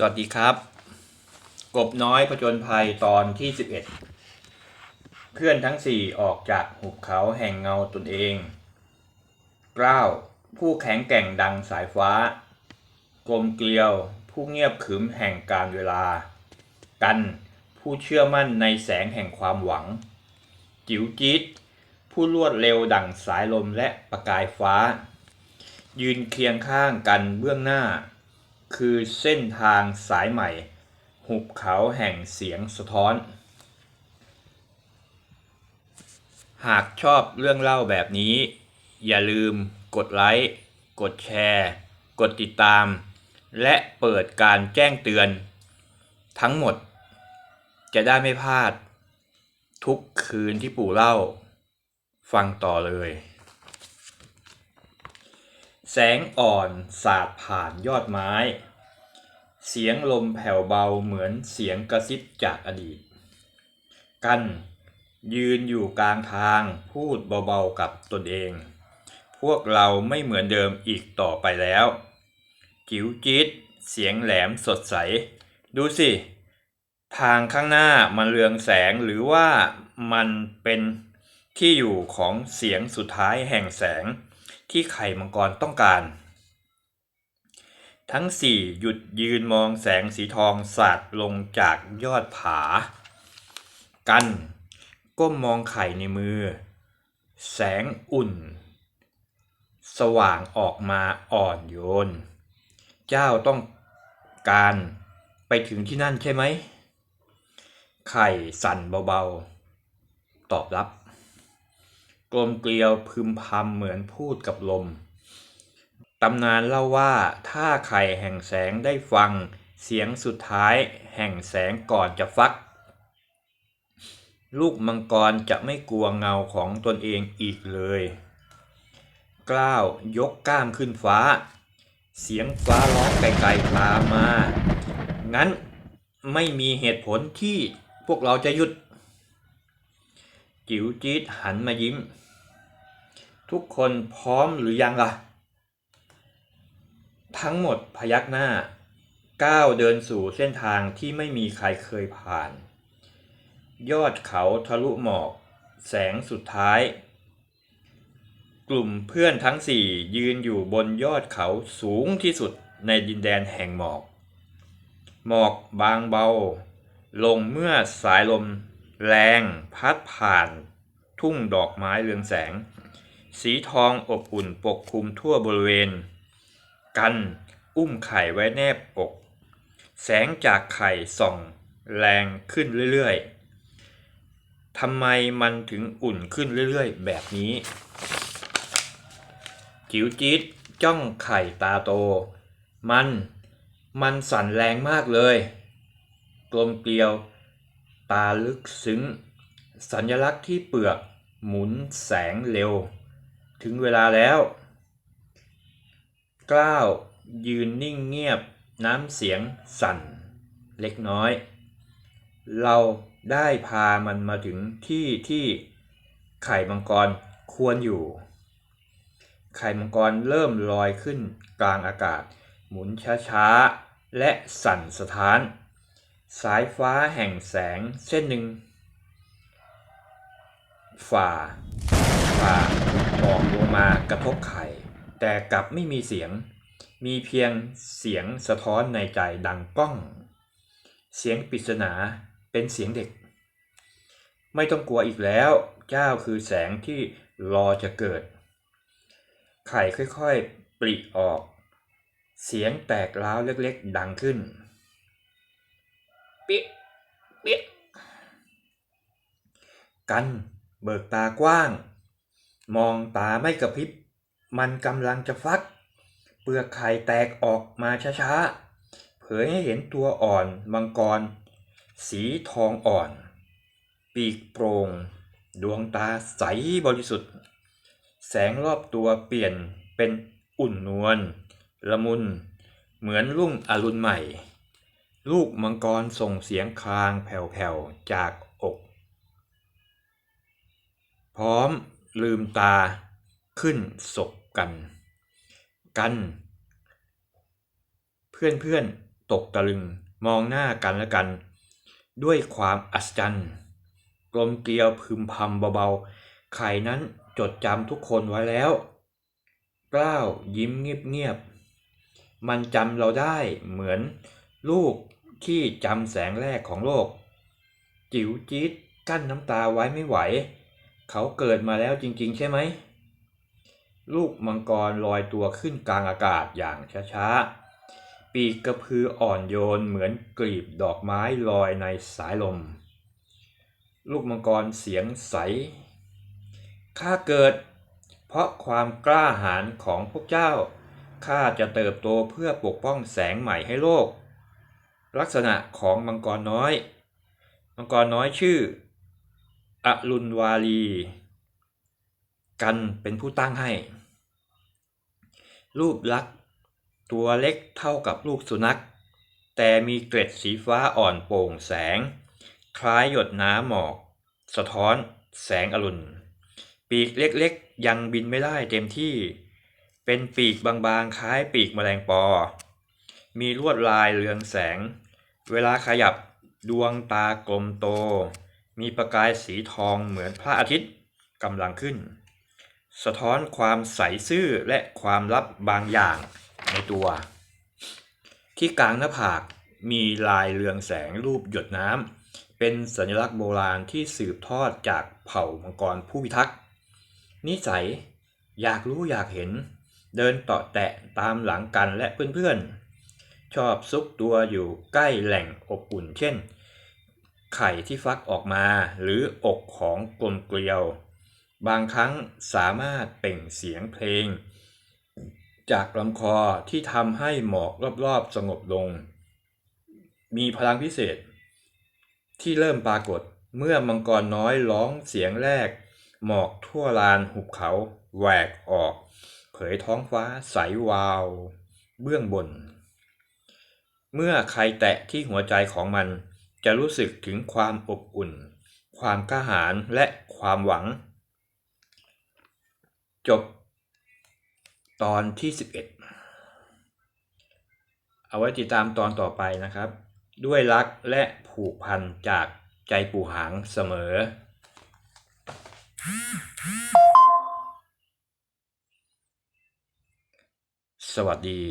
สวัสดีครับ กบน้อยผจญภัยตอนที่11เพื่อนทั้งสี่ออกจากหุบเขาแห่งเงาตนเองกล้าวผู้แข็งแกร่งดังสายฟ้า กลมเกลียว ผู้เงียบขึมแห่งการเวลา กันผู้เชื่อมั่นในแสงแห่งความหวัง จิ๋วจี๊ดผู้รวดเร็วดั่งสายลมและประกายฟ้า ยืนเคียงข้างกันเบื้องหน้า คือเส้นทางสายใหม่ หุบเขาแห่งเสียงสะท้อน หากชอบเรื่องเล่าแบบนี้ อย่าลืมกดไลค์ กดแชร์ กดติดตาม และเปิดการแจ้งเตือน ทั้งหมด จะได้ไม่พลาด ทุกคืนที่ปู่เล่า ฟังต่อเลย แสงอ่อนสาดผ่านยอดไม้ เสียงลมแผ่วเบาเหมือนเสียงกระซิบจากอดีต กันยืนอยู่กลางทางพูดเบาๆกับตนเอง พวกเราไม่เหมือนเดิมอีกต่อไปแล้ว จิ๋วจี๊ดเสียงแหลมสดใส ดูสิ ทางข้างหน้ามันเรืองแสงหรือว่ามันเป็นที่อยู่ของเสียงสุดท้ายแห่งแสง ที่ไข่มังกรต้องการ ทั้งสี่หยุดยืนมองแสงสีทองสาดลงจากยอดผา กัน ก้มมองไข่ในมือ แสงอุ่น สว่างออกมาอ่อนโยน เจ้าต้องการไปถึงที่นั่นใช่ไหม ไข่สั่นเบาๆ ตอบรับ กลมเกลียวพึมพำเหมือนพูดกับลม ตำนานเล่าว่าถ้าไข่แห่งแสงได้ฟังเสียงสุดท้ายแห่งแสงก่อนจะฟัก ลูกมังกรจะไม่กลัวเงาของตนเองอีกเลยกล้าวยกก้ามขึ้นฟ้า เสียงฟ้าร้องไกลๆตามมา งั้นไม่มีเหตุผลที่พวกเราจะหยุด จิ๋วจี๊ดหันมายิ้ม ทุกคนพร้อมหรือยังล่ะ ทั้งหมดพยักหน้า ก้าวเดินสู่เส้นทางที่ไม่มีใครเคยผ่าน ยอดเขาทะลุหมอก แสงสุดท้าย กลุ่มเพื่อนทั้งสี่ยืนอยู่บนยอดเขาสูงที่สุดในดินแดนแห่งหมอก หมอกบางเบา ลงเมื่อสายลม แรงพัดผ่าน ทุ่งดอกไม้เรืองแสง สีทองอบอุ่นปกคลุมทั่วบริเวณ กันอุ้มไข่ไว้แนบอก แสงจากไข่ส่อง แรงขึ้นเรื่อยๆทำไมมันถึงอุ่นขึ้นเรื่อยๆ แบบนี้ จิ๋วจี๊ดจ้องไข่ตาโต มัน มันสั่นแรงมากเลย กลมเกลียว ตาลึกซึ้ง สัญลักษณ์ที่เปลือกหมุนแสงเร็ว ถึงเวลาแล้วกล้าวยืนนิ่งเงียบน้ำเสียงสั่น เล็กน้อย เราได้พามันมาถึงที่ที่ไข่มังกรควรอยู่ ไข่มังกรเริ่มลอยขึ้นกลางอากาศ หมุนช้าๆ และสั่นสะท้าน สายฟ้าแห่งแสงเส้นหนึ่ง ฝ่า ฝ่าหมอกลงมากระทบไข่ แต่กลับไม่มีเสียง มีเพียงเสียงสะท้อนในใจดังก้อง เสียงปริศนาเป็นเสียงเด็ก ไม่ต้องกลัวอีกแล้ว เจ้าคือแสงที่รอจะเกิด ไข่ค่อยๆ ปริออก เสียงแตกร้าวเล็กๆ ดังขึ้น ปิ๊กกัน เบิกตากว้าง มองตาไม่กระพริบ มันกำลังจะฟัก เปลือกไข่แตกออกมาช้าๆ เผยให้เห็นตัวอ่อนมังกร สีทองอ่อน ปีกโปร่ง ดวงตาใสบริสุทธิ์ แสงรอบตัวเปลี่ยนเป็นอุ่นนวลละมุน เหมือนรุ่งอรุณใหม่ ลูกมังกรส่งเสียงคลางแผ่วๆจากอก พร้อมลืมตาขึ้นศพกัน กัน เพื่อนเพื่อนตกตะลึงมองหน้ากันและกัน ด้วยความอัศจรรย์กลมเกลียวพึมพำเบาๆ ไข่นั้นจดจำทุกคนไว้แล้วกล้าวยิ้มเงียบๆ มันจำเราได้เหมือนลูก ที่จำแสงแรกของโลก จิ๋วจี๊ดกั้นน้ำตาไว้ไม่ไหว เขาเกิดมาแล้วจริง ๆ ใช่ไหม ลูกมังกรลอยตัวขึ้นกลางอากาศอย่างช้าๆ ปีกกระพืออ่อนโยนเหมือนกลีบดอกไม้ลอยในสายลม ลูกมังกรเสียงใส ข้าเกิด เพราะความกล้าหาญของพวกเจ้า ข้าจะเติบโตเพื่อปกป้องแสงใหม่ให้โลก ลักษณะของมังกรน้อย มังกรน้อยชื่ออรุณวาลี กันเป็นผู้ตั้งให้ รูปลักษ์ตัวเล็กเท่ากับลูกสุนัข แต่มีเกล็ดสีฟ้าอ่อนโปร่งแสง คล้ายหยดน้ำหมอก สะท้อนแสงอรุณ ปีกเล็กๆ ยังบินไม่ได้เต็มที่ เป็นปีกบางๆ คล้ายปีกแมลงปอ มีลวดลายเรืองแสง เวลาขยับดวงตากลมโต มีประกายสีทองเหมือนพระอาทิตย์กำลังขึ้น สะท้อนความใสซื่อและความลับบางอย่างในตัว ที่กลางหน้าผากมีลายเรืองแสงรูปหยดน้ำเป็นสัญลักษณ์โบราณที่สืบทอดจากเผ่ามังกรผู้พิทักษ์นิสัยอยากรู้อยากเห็น เดินเตาะแตะตามหลังกันและเพื่อนๆ ชอบซุกตัวอยู่ใกล้แหล่งอบอุ่นเช่น ไข่ที่ฟักออกมาหรืออกของกลมเกลียว บางครั้งสามารถเปล่งเสียงเพลง จากลำคอที่ทำให้หมอกรอบๆสงบลง มีพลังพิเศษ ที่เริ่มปรากฏเมื่อมังกรน้อยร้องเสียงแรก หมอกทั่วลานหุบเขาแหวกออก เผยท้องฟ้าใสวาว เบื้องบน เมื่อใครแตะที่หัวใจของมัน จะรู้สึกถึงความอบอุ่น ความกล้าหาญและความหวัง จบ ตอนที่ 11 เอาไว้ติดตามตอนต่อไปนะครับ ด้วยรักและผูกพันจากใจปู่หางเสมอสวัสดี